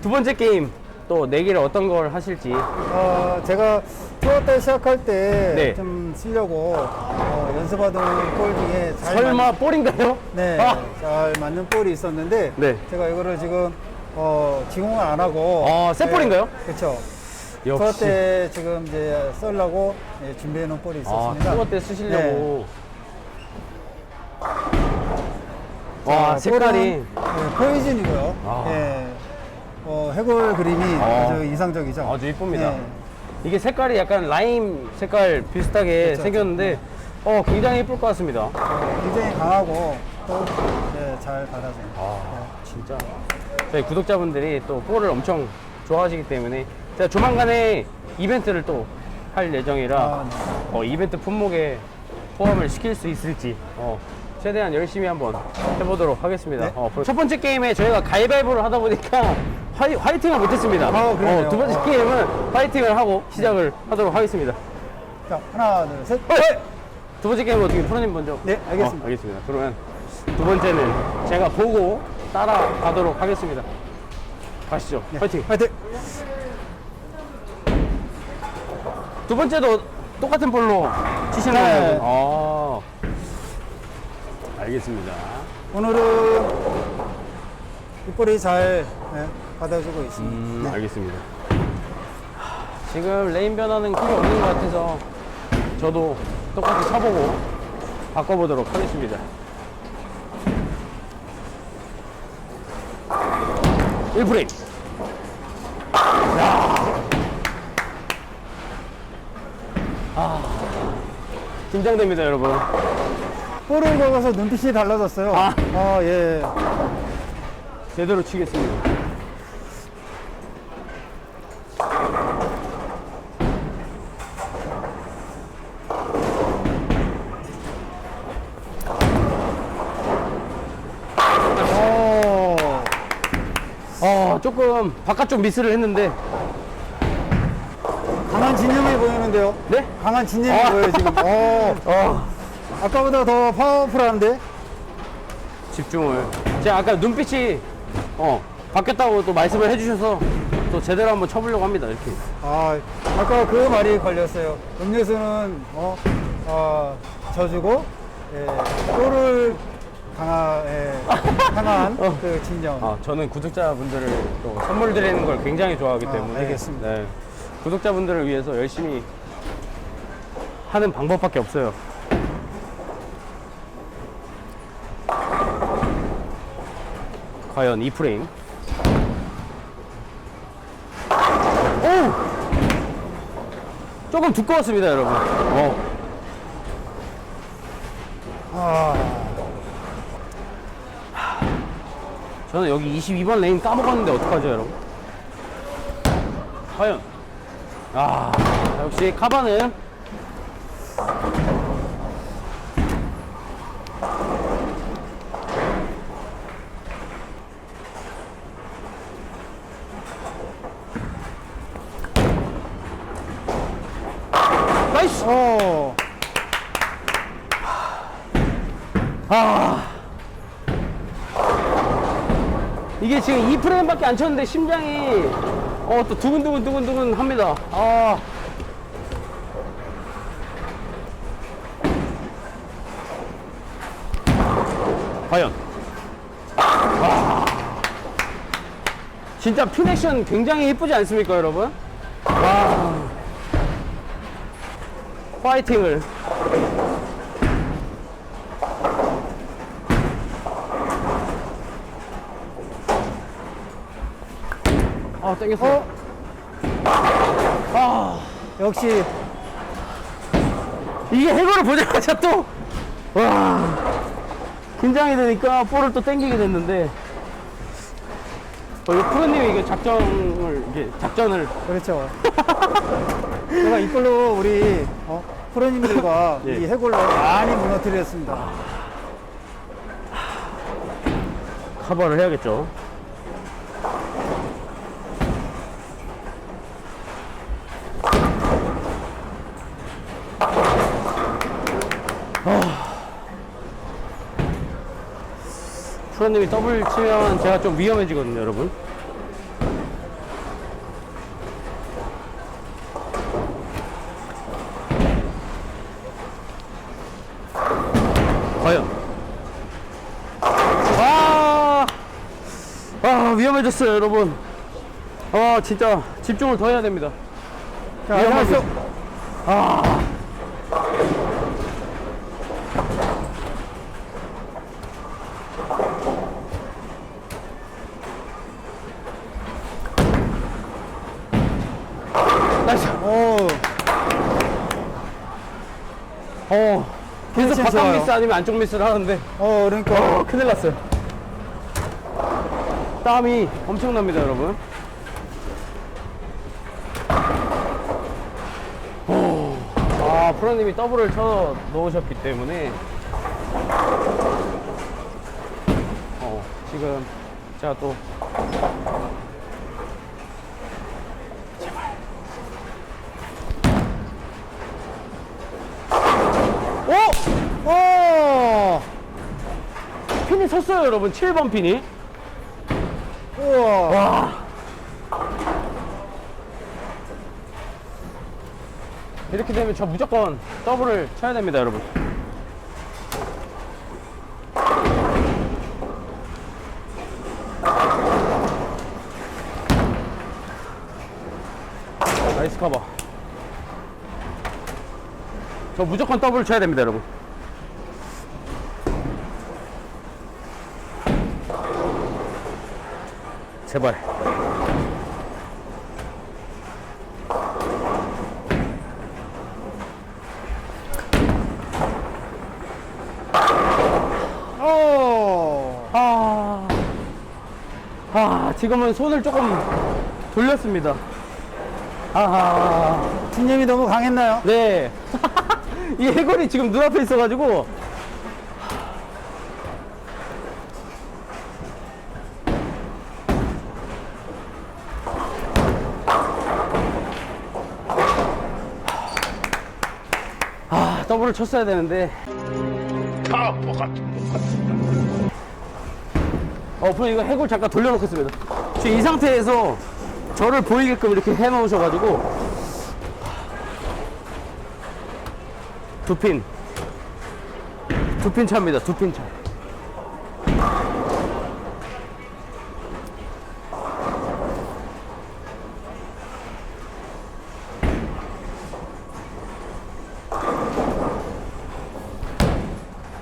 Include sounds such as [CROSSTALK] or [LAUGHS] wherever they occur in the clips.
두 번째 게임 또 내기를 어떤 걸 하실지. 어, 제가 투어 때 시작할 때 네. 좀 쓰려고 어, 연습하던 볼 중에 잘 설마 맞, 볼인가요? 네, 아, 잘 맞는 볼이 있었는데 네. 제가 이거를 지금 어, 지공을 안 하고 아, 새 볼인가요? 그렇죠. 투어 역시. 때 지금 이제 썰라고 예, 준비해 놓은 볼이 아, 있었습니다. 투어 때 쓰시려고. 와, 자, 아, 색깔이. 볼은, 예, 포이즌이고요. 아. 예, 어, 해골 그림이 아. 아주 이상적이죠. 아주 이쁩니다. 예. 이게 색깔이 약간 라임 색깔 비슷하게 그렇죠. 생겼는데, 어, 굉장히 예쁠 것 같습니다. 어, 굉장히 강하고 또 예, 잘 받아줍니다. 아, 진짜. 저희 구독자분들이 또 볼을 엄청 좋아하시기 때문에 제가 조만간에 이벤트를 또 할 예정이라 아, 네. 어, 이벤트 품목에 포함을 시킬 수 있을지 어, 최대한 열심히 한번 해보도록 하겠습니다. 네. 어, 첫 번째 게임에 저희가 가위바위보를 하다 보니까 화이, 화이팅을 못했습니다. 아, 그러네요. 어, 두 번째 어. 게임은 화이팅을 하고 시작을 하도록 하겠습니다. 자, 하나, 둘, 셋. 네. 두 번째 게임은 어떻게 프로님 먼저? 네, 알겠습니다. 어, 알겠습니다. 그러면 두 번째는 제가 보고 따라가도록 하겠습니다. 가시죠. 네. 화이팅! 화이팅! 두 번째도 똑같은 볼로 치시는 네. 거예요? 아, 알겠습니다. 오늘은 이 볼이 잘 예, 받아주고 있습니다. 음, 네. 알겠습니다. 하, 지금 레인 변화는 크게 없는 것 같아서 저도 똑같이 쳐보고 바꿔보도록 하겠습니다. 1프레임. 아, 긴장됩니다, 여러분. 볼을 걸어서 눈빛이 달라졌어요. 아. 아, 예. 제대로 치겠습니다. 오. 어, 조금 바깥쪽 미스를 했는데, 강한 진영이 보이는데요. 네? 강한 진영이 아. 보여요, 지금. 어. [LAUGHS] 어, 아까보다 더 파워풀한데? 집중을. 제가 아까 눈빛이, 어, 바뀌었다고 또 말씀을 해주셔서 또 제대로 한번 쳐보려고 합니다, 이렇게. 아, 아까 그 말이 걸렸어요. 음료수는, 어, 어, 져주고, 예, 강하, 예, [LAUGHS] 강한 어. 그 진영. 아, 저는 구독자분들을 또 선물 드리는 걸 굉장히 좋아하기 아, 때문에. 알겠습니다. 네. 구독자분들을 위해서 열심히 하는 방법밖에 없어요. 과연 이 프레임. 오! 조금 두꺼웠습니다, 여러분. 어. 아, 저는 여기 22번 레인 까먹었는데 어떡하죠, 여러분? 과연? 아, 역시 카바는 나이스! 어, 아. 이게 지금 2프레임밖에 안 쳤는데 심장이 어 또 두근두근 두근두근 합니다. 아. 과연. 와. 진짜 피넥션 굉장히 예쁘지 않습니까, 여러분? 와. 파이팅을. 아, 땡겼어요. 어, 아. 역시, 이게 해골을 보자마자 또, 와, 긴장이 되니까 볼을 또 땡기게 됐는데, 어, 이 프로님이 이게 작전을, 이게 작전을, 그렇죠. 제가 이걸로 우리, 어, 프로님들과 [LAUGHS] 예. 이 해골로 많이 무너뜨렸습니다. 커버를 해야겠죠. 선생님이 더블 치면 제가 좀 위험해지거든요, 여러분. 과연. 아! 아, 위험해졌어요, 여러분. 아, 진짜 집중을 더 해야 됩니다. 자, 위험하죠? 아. 어. 계속 바깥 좋아요. 미스 아니면 안쪽 미스를 하는데, 어, 그러니까. 어, 큰일 났어요. 땀이 엄청납니다, 여러분. 오. 아, 프로님이 더블을 쳐 놓으셨기 때문에, 어, 지금 제가 또 오! 오! 섰어요, 여러분. 7번 핀이. 우와. 와. 이렇게 되면 저 무조건 더블을 쳐야 됩니다, 여러분. 나이스 커버. 저 무조건 더블 쳐야 됩니다, 여러분. 제발. 오! 아, 아, 지금은 손을 조금 돌렸습니다. 아하, 진념이 너무 강했나요? 네. [LAUGHS] 이 해골이 지금 눈앞에 있어가지고. 아, 더블을 쳤어야 되는데. 어, 그럼 이거 해골 잠깐 돌려놓겠습니다. 지금 이 상태에서 저를 보이게끔 이렇게 해놓으셔가지고 두 핀. 두핀 차입니다. 두핀 차.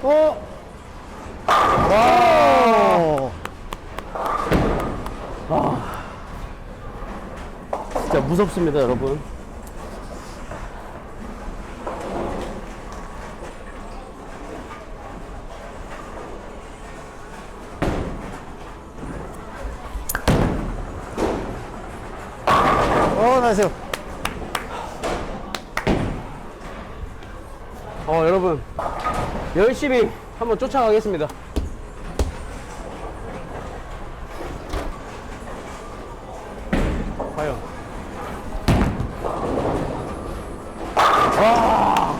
오! 와! 진짜 무섭습니다, 여러분. 어, 나이스. 어, 여러분. 열심히 한번 쫓아가겠습니다. 과연. 와.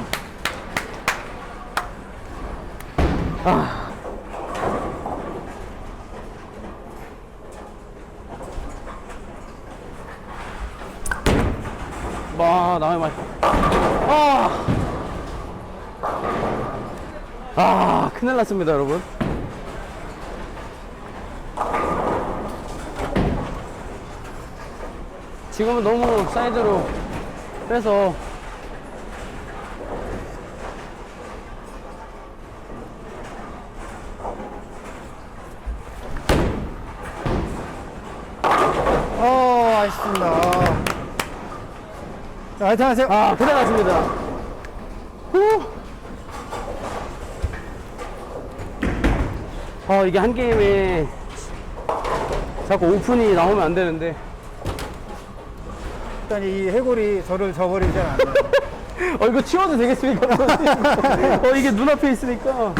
아. 와, 남의 말. 아. 아, 났습니다, 여러분. 지금은 너무 사이드로 빼서 어, 아쉽습니다. 자, 화이팅 하세요. 아, 났습니다. 후. 아, 이게 한 게임에 자꾸 오픈이 나오면 안 되는데. 일단 이 해골이 저를 저버리지 않아요. [LAUGHS] 어, 이거 치워도 되겠습니까? [LAUGHS] 어, 이게 눈앞에 있으니까.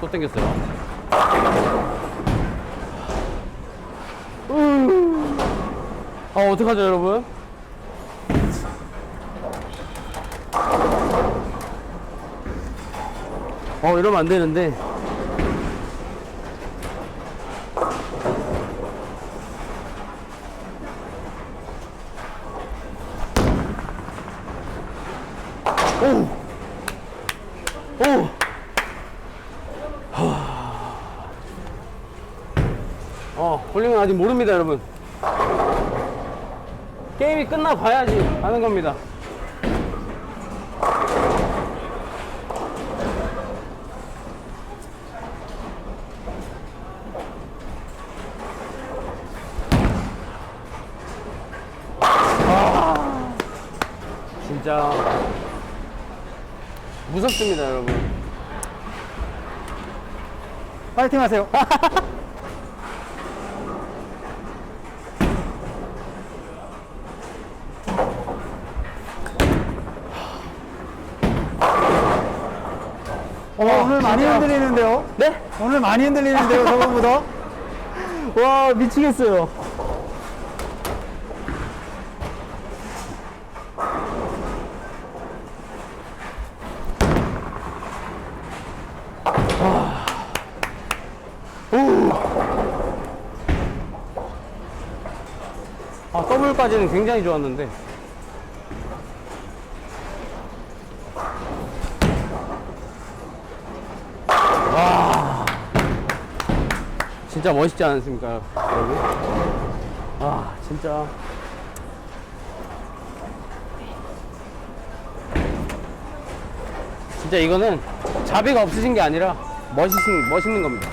또 땡겼어요. 아, 어떡하죠, 여러분? 어, 이러면 안 되는데. 볼링은 아직 모릅니다, 여러분. 게임이 끝나 봐야지 하는 겁니다. 아, 진짜 무섭습니다, 여러분. 파이팅 하세요. [LAUGHS] 어, 오늘 많이. 흔들리는데요? 네? 오늘 많이 흔들리는데요, 저번보다? [LAUGHS] 와, 미치겠어요. 아, 더블까지는 굉장히 좋았는데. 진짜 멋있지 않습니까, 여러분? 아, 진짜. 진짜 이거는 자비가 없으신 게 아니라 멋있는, 멋있는 겁니다.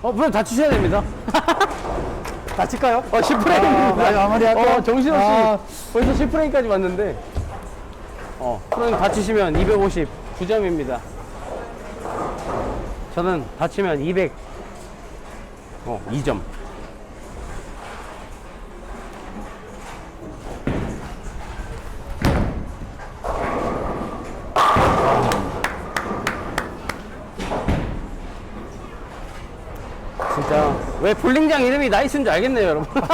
어, 물론 다치셔야 됩니다. [LAUGHS] 다칠까요? 어, 10프레임입니다. 아, 마무리할까요? 어, 정신없이 아. 벌써 10프레임까지 왔는데, 어, 프로님 다치시면 250, 9점입니다. 저는 다치면 200, 어, 2점. 진짜 왜 볼링장 이름이 나이스인 줄 알겠네요, 여러분. [LAUGHS]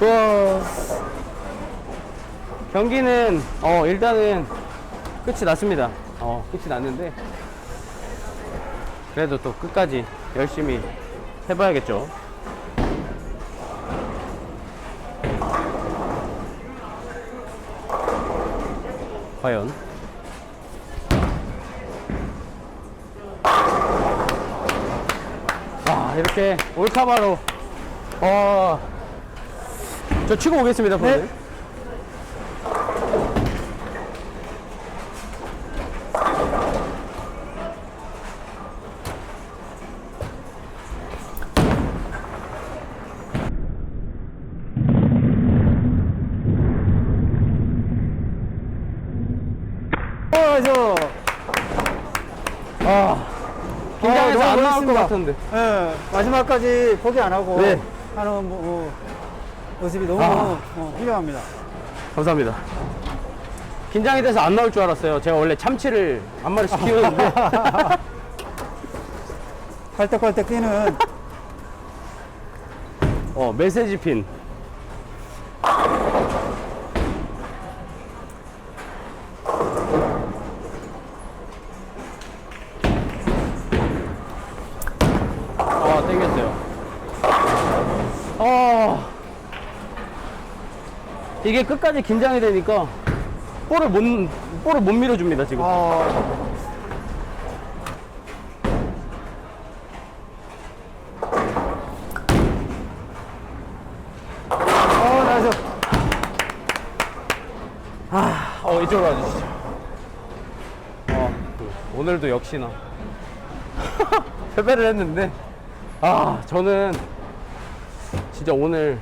와. 경기는 어 일단은 끝이 났습니다. 어 끝이 났는데 그래도 또 끝까지 열심히 해봐야겠죠. 과연 아 이렇게 올카바로 어, 저 치고 오겠습니다. 네. 어, 저, 아, 긴장해서 아, 안 너무 같은데. 예, 마지막까지 포기 안 하고 네. 하는 뭐, 뭐, 모습이 너무 아. 어, 훌륭합니다. 감사합니다. 긴장이 돼서 안 나올 줄 알았어요. 제가 원래 참치를 한 마리씩 [LAUGHS] 키우는데. 펄떡펄떡 뛰는 어, 메시지 핀. 아, 땡겼어요. 아. 이게 끝까지 긴장이 되니까 볼을 못, 볼을 못 밀어줍니다, 지금. 어, 어, 나이스. 어, 이쪽으로 와주시죠. 어, 그, 오늘도 역시나. [LAUGHS] 패배를 했는데, 아, 저는 진짜 오늘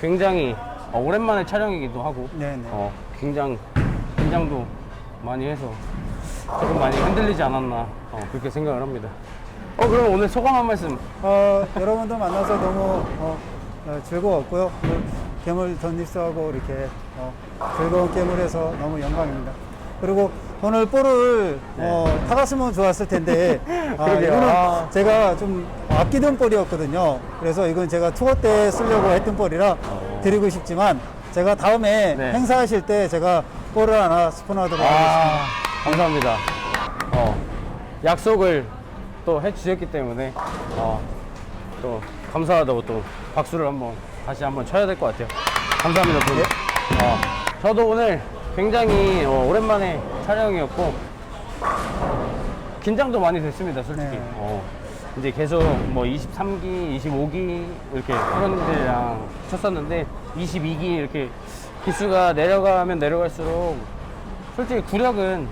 굉장히 어, 오랜만에 촬영이기도 하고, 네네. 어, 굉장, 긴장도 많이 해서 조금 많이 흔들리지 않았나, 어, 그렇게 생각을 합니다. 어, 그럼 오늘 소감 한 말씀. 어, 여러분들 만나서 너무 어, 어, 즐거웠고요. 그 괴물 던니스하고 이렇게 어, 즐거운 게임을 해서 너무 영광입니다. 그리고 오늘 볼을 어, 타갔으면 좋았을 텐데 [LAUGHS] 아, 네. 그러게요. 이거는 아. 제가 좀 아끼던 볼이었거든요. 그래서 이건 제가 투어 때 쓰려고 했던 볼이라 어. 드리고 싶지만 제가 다음에 네. 행사하실 때 제가 볼을 하나 스폰하도록 하겠습니다. 아, 감사합니다. 어, 약속을 또 해주셨기 때문에, 어, 또 감사하다고 또 박수를 한번 다시 한번 쳐야 될 것 같아요. 감사합니다, 분. 어, 저도 오늘 굉장히 어, 오랜만에 촬영이었고, 긴장도 많이 됐습니다, 솔직히. 네. 어, 이제 계속 뭐 23기, 25기 이렇게 프로님들이랑 쳤었는데 22기 이렇게 기수가 내려가면 내려갈수록 솔직히 구력은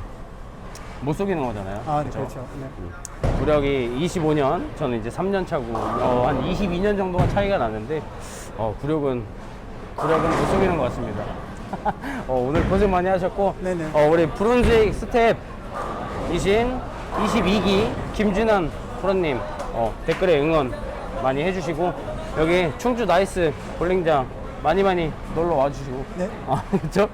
못 속이는 거잖아요. 아, 네, 그쵸? 그렇죠. 네. 구력이 25년, 저는 이제 3년 차고 어, 한 22년 정도가 차이가 나는데 어, 구력은 구력은 못 속이는 것 같습니다. [LAUGHS] 어, 오늘 고생 많이 하셨고 네네. 어, 우리 붉은색 스텝이신 22기 김준환 프로님 어, 댓글에 응원 많이 해주시고 여기 충주 나이스 볼링장 많이 많이 놀러 와주시고 네. 아, [LAUGHS] 그렇죠?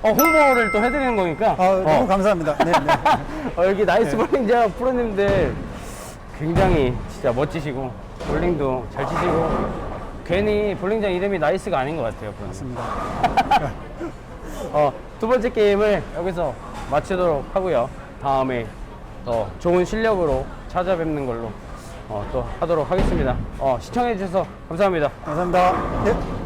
어, 홍보를 또 해드리는 거니까 아, 너무 어, 감사합니다. 네, 네. [LAUGHS] 어, 여기 나이스 네. 볼링장 프로님들 굉장히 진짜 멋지시고 볼링도 잘 치시고 괜히 볼링장 이름이 나이스가 아닌 것 같아요. 프로님. 맞습니다. [LAUGHS] 어, 두 번째 게임을 여기서 마치도록 하고요. 다음에 더 좋은 실력으로 찾아뵙는 걸로 어, 또 하도록 하겠습니다. 어, 시청해주셔서 감사합니다. 감사합니다. 네.